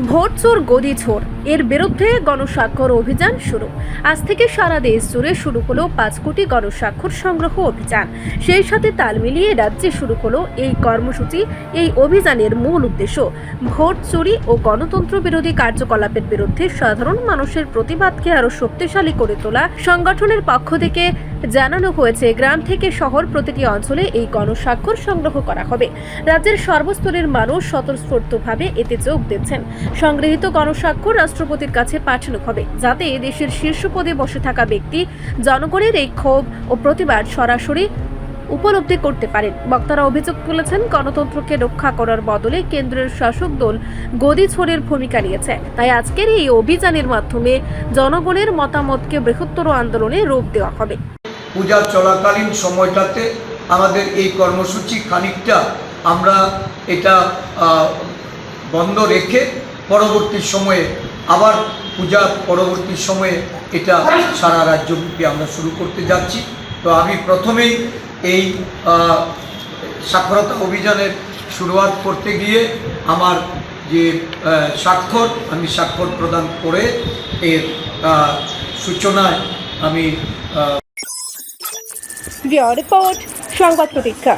Vote চোর গদি ছোর এর বিরুদ্ধে গণস্বাক্ষর অভিযান শুরু। আজ থেকে সারা দেশ জুড়ে শুরু হলো পাঁচ কোটি গণস্বাক্ষর সংগ্রহ অভিযান। সেই সাথে তাল মিলিয়ে রাজ্যে শুরু হলো এই কর্মসূচি, এই অভিযানের মূল উদ্দেশ্য। ভোট চুরি ও গণতন্ত্র বিরোধী কার্যকলাপের বিরুদ্ধে সাধারণ মানুষের প্রতিবাদকে আরও শক্তিশালী করে তোলা, সংগঠনের পক্ষ থেকে জানানো হয়েছে, গ্রাম থেকে শহর প্রতিটি অঞ্চলে এই গণস্বাক্ষর সংগ্রহ করা হবে। রাজ্যের সর্বস্তরের মানুষ স্বতঃস্ফূর্তভাবে এতে যোগ দিচ্ছেন। সংগৃহীত গণস্বাক্ষর রাষ্ট্রপতির কাছে পাঠানো হবে, যাতে দেশের শীর্ষ পদে বসে থাকা ব্যক্তি জনগণের এই ক্ষোভ ও প্রতিবাদ সরাসরি উপলব্ধি করতে পারেন। বক্তারা অভিযোগ তুলেছেন, গণতন্ত্রকে রক্ষা করার বদলে কেন্দ্রের শাসক দল গদি ছোড়ের ভূমিকা নিয়েছে। তাই আজকের এই অভিযানের মাধ্যমে জনগণের মতামতকে বৃহত্তর আন্দোলনে রূপ দেওয়া হবে। পূজা চলাকালীন সময়টাতে আমাদের এই কর্মসূচি খানিকটা আমরা এটা বন্ধ রেখে পরবর্তী সময়ে, আবার পূজা পরবর্তী সময়ে এটা সারা রাজ্যব্যাপী আমরা শুরু করতে যাচ্ছি। তো আমি প্রথমেই এই সাক্ষরতা অভিযানের শুরুয়াত করতে গিয়ে আমার যে স্বাক্ষর, আমি স্বাক্ষর প্রদান করে এর সূচনায় আমি রিপোর্ট, সংবাদ প্রতীক্ষা।